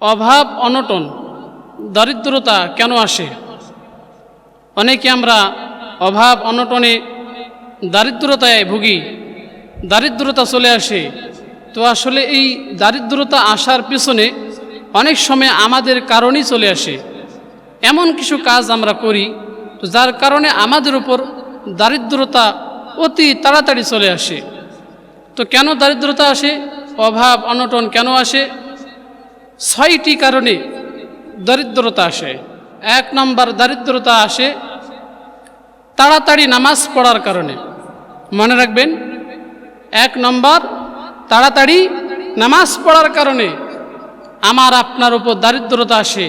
অভাব, অনটন, দারিদ্রতা কেন আসে? অনেকে আমরা অভাব, অনটনে দারিদ্রতায় ভুগি। দারিদ্রতা চলে আসে। তো আসলে এই দারিদ্রতা আসার পিছনে অনেক সময় আমাদের কারণেই চলে আসে। এমন কিছু কাজ আমরা করি, তো যার কারণে আমাদের উপর দারিদ্রতা অতি তাড়াতাড়ি চলে আসে। তো কেন দারিদ্রতা আসে? অভাব, অনটন কেন আসে? ছয়টি কারণে দরিদ্রতা আসে। এক নম্বর দারিদ্রতা আসে তাড়াতাড়ি নামাজ পড়ার কারণে। মনে রাখবেন, এক নম্বর তাড়াতাড়ি নামাজ পড়ার কারণে আমার আপনার উপর দারিদ্রতা আসে।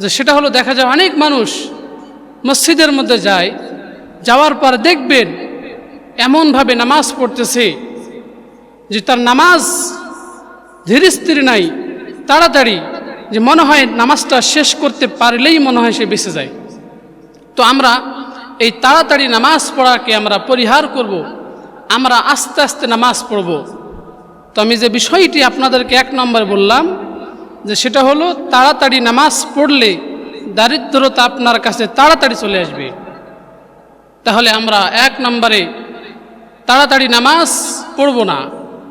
যে সেটা হলো দেখা যায় অনেক মানুষ মসজিদের মধ্যে যায়, যাওয়ার পর দেখবেন এমনভাবে নামাজ পড়তেছে যে তার নামাজ ধীর স্থির নাই। তাড়াতাড়ি যে মনে হয় নামাজটা শেষ করতে পারলেই মনে হয় সে বেঁচে যায়। তো আমরা এই তাড়াতাড়ি নামাজ পড়াকে আমরা পরিহার করব। আমরা আস্তে আস্তে নামাজ পড়ব। তো আমি যে বিষয়টি আপনাদেরকে এক নম্বর বললাম যে সেটা হলো তাড়াতাড়ি নামাজ পড়লে দারিদ্রতা আপনার কাছে তাড়াতাড়ি চলে আসবে। তাহলে আমরা এক নম্বরে তাড়াতাড়ি নামাজ পড়ব না।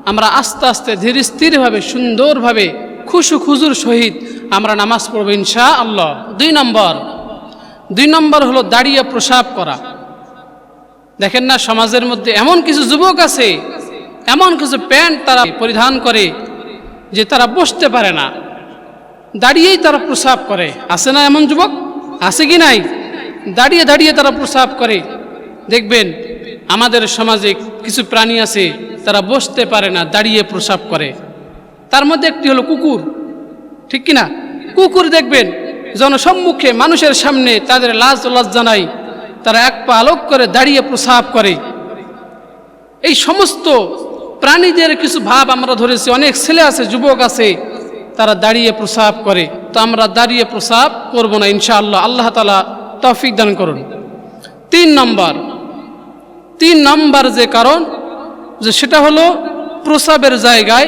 আমরা আস্তে আস্তে ধীর স্থিরভাবে সুন্দরভাবে খুশু খুজুর সহিত আমরা নামাজ পড়ব ইনশা আল্লাহ দুই নম্বর দুই নম্বর হলো দাঁড়িয়ে প্রসাব করা। দেখেন না, সমাজের মধ্যে এমন কিছু যুবক আছে, এমন কিছু প্যান্ট তারা পরিধান করে যে তারা বসতে পারে না। দাঁড়িয়েই তারা প্রসাব করে। আছে না এমন যুবক? আছে কি নাই? দাঁড়িয়ে দাঁড়িয়ে তারা প্রসাব করে। দেখবেন, আমাদের সমাজে কিছু প্রাণী আছে, তারা বসতে পারে না, দাঁড়িয়ে প্রসাব করে। তার মধ্যে একটি হলো কুকুর। ঠিক কি না কুকুর দেখবেন, জনসম্মুখে মানুষের সামনে তাদের লাজ লজ্জা নাই। তারা এক পা আলোক করে দাঁড়িয়ে প্রসাব করে। এই সমস্ত প্রাণীদের কিছু ভাব আমরা ধরেছি, অনেক ছেলে আছে, যুবক আছে, তারা দাঁড়িয়ে প্রসাব করে। তো আমরা দাঁড়িয়ে প্রসাব করব না, ইনশাআল্লাহ। আল্লাহ তালা তৌফিক দান করুন। তিন নম্বর তিন নম্বর যে কারণ, যে সেটা হলো প্রসাবের জায়গায়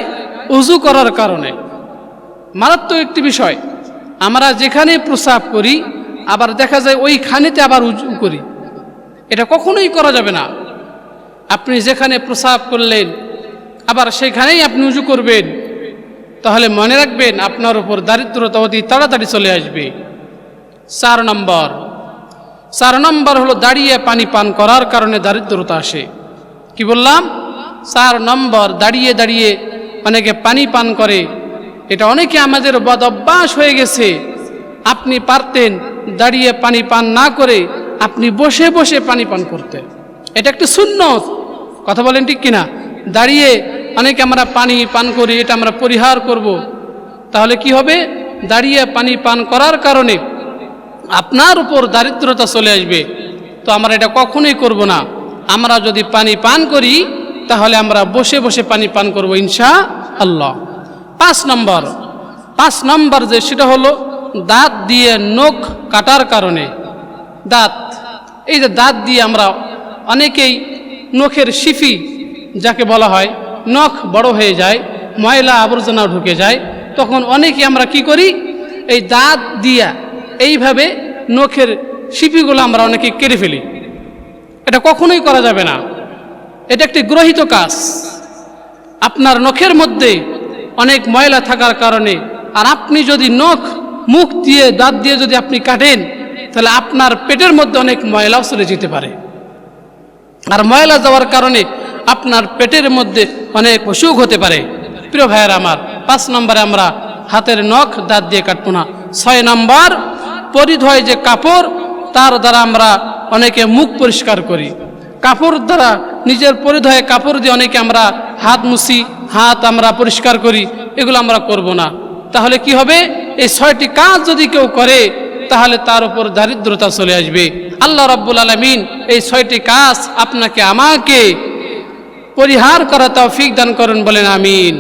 উজু করার কারণে। মারাত্মক একটি বিষয়, আমরা যেখানে প্রসাব করি, আবার দেখা যায় ওইখানেতে আবার উজু করি। এটা কখনোই করা যাবে না। আপনি যেখানে প্রসাব করলেন, আবার সেখানেই আপনি উজু করবেন। তাহলে মনে রাখবেন, আপনার উপর দারিদ্রতা অতি তাড়াতাড়ি চলে আসবে। চার নম্বর। চার নম্বর হলো দাঁড়িয়ে পানি পান করার কারণে দারিদ্রতা আসে। কি বললাম? চার নম্বর, দাঁড়িয়ে দাঁড়িয়ে অনেকে পানি পান করে। এটা অনেকে আমাদের বদ অভ্যাস হয়ে গেছে। আপনি পারতেন দাঁড়িয়ে পানি পান না করে আপনি বসে বসে পানি পান করতে। এটা একটি সুন্নত। কথা বলেন ঠিক কিনা? দাঁড়িয়ে অনেকে আমরা পানি পান করি, এটা আমরা পরিহার করব। তাহলে কি হবে? দাঁড়িয়ে পানি পান করার কারণে আপনার উপর দারিদ্রতা চলে আসবে। তো আমরা এটা কখনোই করব না। আমরা যদি পানি পান করি তাহলে আমরা বসে বসে পানি পান করব ইনশা আল্লাহ। পাঁচ নম্বর পাঁচ নম্বর যে সেটা হলো দাঁত দিয়ে নখ কাটার কারণে। দাঁত, এই যে দাঁত দিয়ে আমরা অনেকেই নখের শিফি যাকে বলা হয়, নখ বড় হয়ে যায়, ময়লা আবর্জনা ঢুকে যায়, তখন অনেকে আমরা কি করি, এই দাঁত দিয়া এইভাবে নখের শিপিগুলো আমরা অনেকে কেটে ফেলি। এটা কখনোই করা যাবে না। এটা একটি গ্রহিত কাজ। আপনার নখের মধ্যে অনেক ময়লা থাকার কারণে, আর আপনি যদি নখ, মুখ দিয়ে, দাঁত দিয়ে যদি আপনি কাটেন, তাহলে আপনার পেটের মধ্যে অনেক ময়লাও চলে যেতে পারে। আর ময়লা যাওয়ার কারণে আপনার পেটের মধ্যে অনেক অসুখ হতে পারে। প্রিয় ভাইয়ের আমার, পাঁচ নম্বরে আমরা হাতের নখ, দাঁত দিয়ে কাটবো না। ছয় নম্বর, পরিধয় যে কাপড়, তার দ্বারা আমরা অনেকে মুখ পরিষ্কার করি। কাপড় দ্বারা নিজের পরিধয়ে কাপড় দিয়ে অনেকে আমরা হাত মুছি, হাত আমরা পরিষ্কার করি, এগুলো আমরা করব না। তাহলে কি হবে? এই ছয়টি কাজ যদি কেউ করে, তাহলে তার উপর দারিদ্রতা চলে আসবে। আল্লাহ রব্বুল আলমিন এই ছয়টি কাজ আপনাকে, আমাকে পরিহার করা তৌফিক দান করেন বলেন, আমিন।